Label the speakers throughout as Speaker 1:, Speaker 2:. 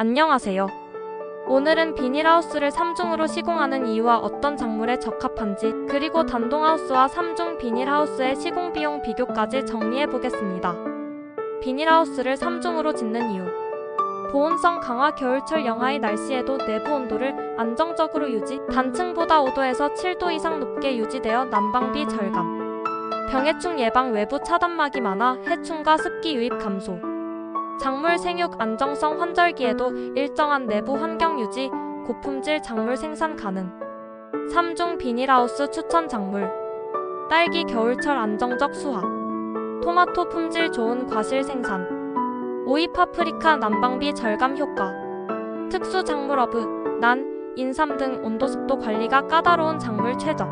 Speaker 1: 안녕하세요. 오늘은 비닐하우스를 3중으로 시공하는 이유와 어떤 작물에 적합한지, 그리고 단동하우스와 3중 비닐하우스의 시공 비용 비교까지 정리해 보겠습니다. 비닐하우스를 3중으로 짓는 이유. 보온성 강화 겨울철 영하의 날씨에도 내부 온도를 안정적으로 유지, 단층보다 5도에서 7도 이상 높게 유지되어 난방비 절감. 병해충 예방 외부 차단막이 많아 해충과 습기 유입 감소. 작물 생육 안정성 환절기에도 일정한 내부 환경 유지, 고품질 작물 생산 가능. 3중 비닐하우스 추천 작물. 딸기 겨울철 안정적 수확. 토마토 품질 좋은 과실 생산. 오이 파프리카 난방비 절감 효과. 특수 작물 어브, 난, 인삼 등 온도 습도 관리가 까다로운 작물 최적.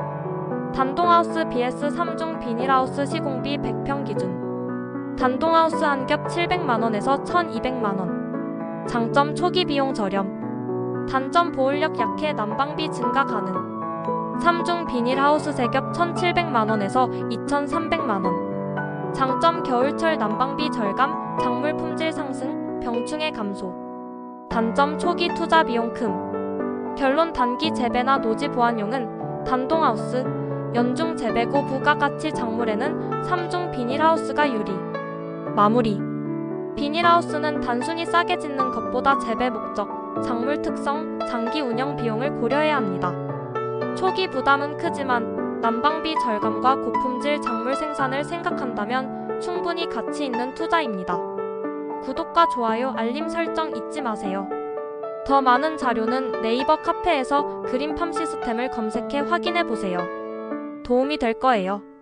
Speaker 1: 단동하우스 BS 3중 비닐하우스 시공비 100평 기준. 단동하우스 한 겹 700만원에서 1200만원. 장점 초기 비용 저렴. 단점 보온력 약해 난방비 증가 가능. 3중 비닐하우스 3겹 1700만원에서 2300만원. 장점 겨울철 난방비 절감, 작물 품질 상승, 병충해 감소. 단점 초기 투자 비용 큼. 결론 단기 재배나 노지 보안용은 단동하우스, 연중 재배고 부가가치 작물에는 3중 비닐하우스가 유리. 마무리. 비닐하우스는 단순히 싸게 짓는 것보다 재배 목적, 작물 특성, 장기 운영 비용을 고려해야 합니다. 초기 부담은 크지만 난방비 절감과 고품질 작물 생산을 생각한다면 충분히 가치 있는 투자입니다. 구독과 좋아요, 알림 설정 잊지 마세요. 더 많은 자료는 네이버 카페에서 그린팜 시스템을 검색해 확인해 보세요. 도움이 될 거예요.